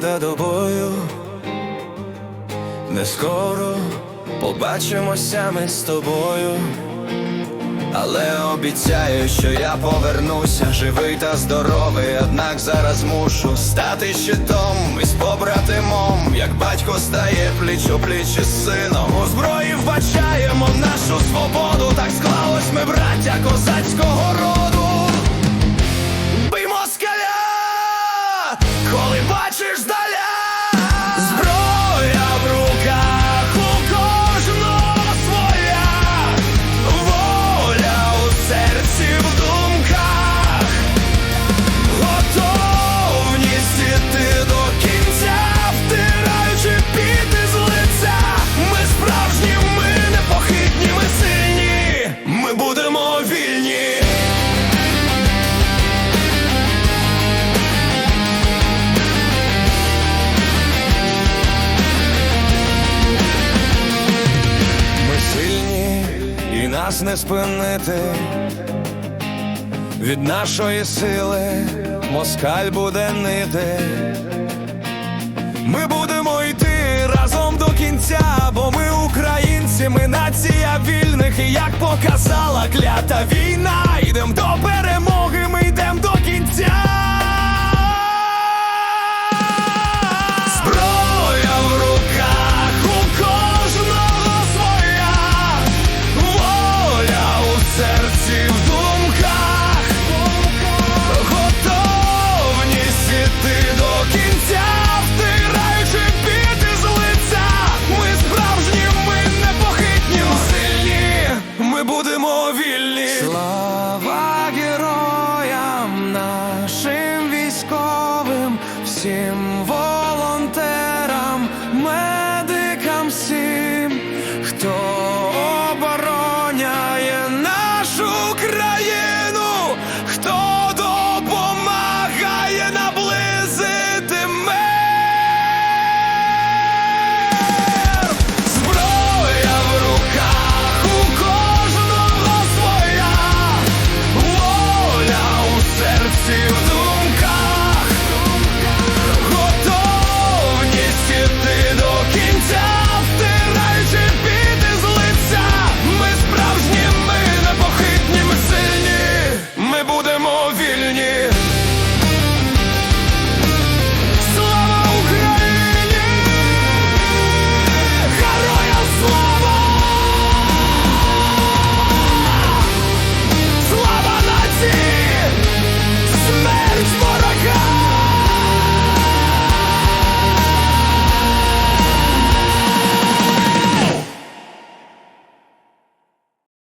до бою, не скоро побачимося ми з тобою, але обіцяю, що я повернуся живий та здоровий, однак зараз мушу стати щитом із побратимом, як батько стає пліч у пліч із сином. У зброї вбачаємо нашу свободу, так склалось ми, браття, коза. Не спинити. Від нашої сили москаль буде нити. Ми будемо йти разом до кінця, бо ми українці, ми нація вільних, і як показала клята війна, йдем до перемоги.